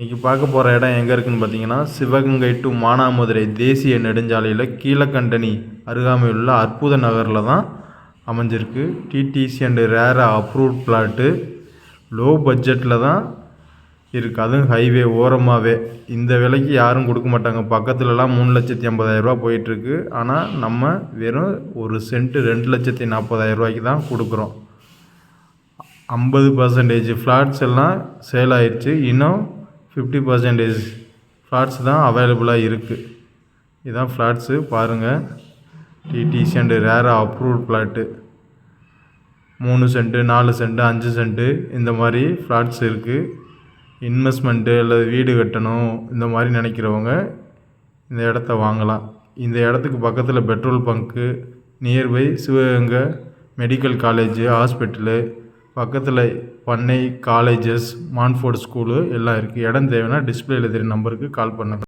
இன்றைக்கி பார்க்க போகிற இடம் எங்கே இருக்குதுன்னு பார்த்தீங்கன்னா சிவகங்கை டு மானாமதுரை தேசிய நெடுஞ்சாலையில் கீழக்கண்டனி அருகாமையில் உள்ள அற்புத நகரில் தான் அமைஞ்சிருக்கு. DTC and RERA approved plot low பட்ஜெட்டில் தான் இருக்குது அதுவும் ஹைவே ஓரமாகவே இந்த விலைக்கு யாரும் கொடுக்க மாட்டாங்க. பக்கத்துலலாம் மூணு லட்சத்தி ஐம்பதாயிரரூபா போயிட்டுருக்கு. ஆனால் நம்ம வெறும் ஒரு சென்ட்டு ரெண்டு லட்சத்தி நாற்பதாயிரரூபாய்க்கு தான் கொடுக்குறோம். ஐம்பது பர்சன்டேஜ் ஃப்ளாட்ஸ் எல்லாம் சேல் ஆயிடுச்சு இன்னும் ஃபிஃப்டி பர்சன்டேஜ் ஃப்ளாட்ஸ் தான் அவைலபிளாக இருக்குது இதுதான் ஃப்ளாட்ஸு பாருங்கள் DTC and RERA approved flat மூணு சென்ட்டு நாலு சென்ட்டு அஞ்சு சென்ட்டு இந்த மாதிரி ஃப்ளாட்ஸ் இருக்குது இன்வெஸ்ட்மெண்ட்டு அல்லது வீடு கட்டணும் இந்த மாதிரி நினைக்கிறவங்க இந்த இடத்த வாங்கலாம். இந்த இடத்துக்கு பக்கத்தில் petrol bunk nearby Sivaganga medical college hospital பக்கத்தில் பண்ணை காலேஜஸ் மான்ஃபோர்ட் ஸ்கூலு எல்லாம் இருக்குது இடம் தேவைன்னா டிஸ்பிளேயில் தெரியும் நம்பருக்கு கால் பண்ணுங்கள்